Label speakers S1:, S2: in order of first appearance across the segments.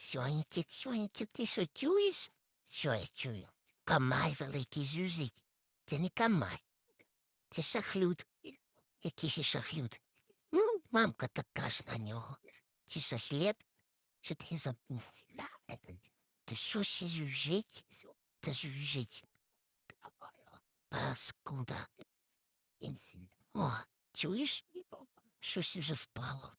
S1: Сонечек, сонечек, ти що чуєш? Що я чую? Камай великий зюзить. Це не камай. Це шахлюд. Який ще шахлюд? Ну, мамка так каже на нього. Чи шахлет? Що ти забув? Ти що ще зюжить? Та зюжить. Паскуда. О, чуєш? Щось уже впало.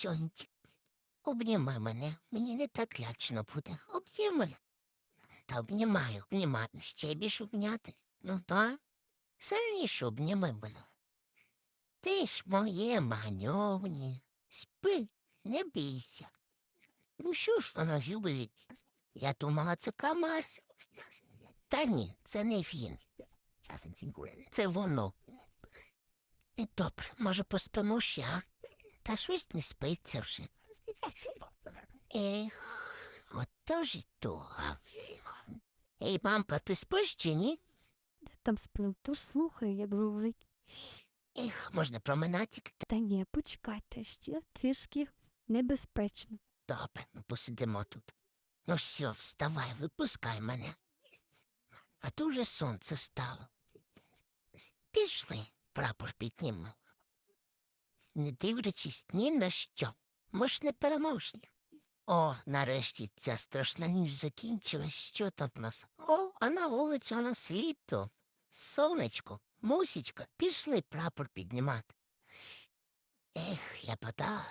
S1: Сонечек, обнімай мене, мені не так лячно буде. Обнімай. Та обнімаю, обнімаю. Ще більше обняти. Ну так. Сильніше обніми мене. Ти ж моє маньовні. Спи, не бійся. Ну що ж воно любить? Я думала, це камар. Та ні, це не він. Це воно. Добре, може поспимо ще, а? Та щось не спиться вже. Ех, ото ж і то. Ей, мамка, ти спиш чи ні?
S2: Там сплю, тож слухай, як говорить.
S1: Ех, можна променатик?
S2: Та ні, почекайте, ще трішки небезпечно.
S1: Добре, ну посидимо тут. Ну все, вставай, випускай мене. А то вже сонце стало. Пішли, прапор піднімо. Не дивлячись ні на що, ми ж не переможні. О, нарешті ця страшна ніч закінчилась. Що там в нас? О, а на вулиці у нас літо. Сонечко, мусічка, пішли прапор піднімати. Ех, ляпота.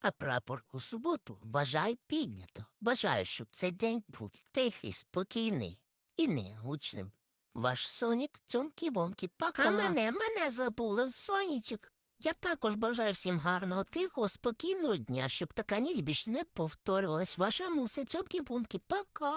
S1: А прапор у суботу бажаю піднято. Бажаю, щоб цей день був тихий, спокійний і не гучним. Ваш сонік цьомкі-бомкі пока. А мене, мене забули, сонічок. Я також бажаю всім гарного, тихого, спокійного дня, щоб така ніч більше не повторювалась. Ваша муся цьомкі-бомкі. Пока.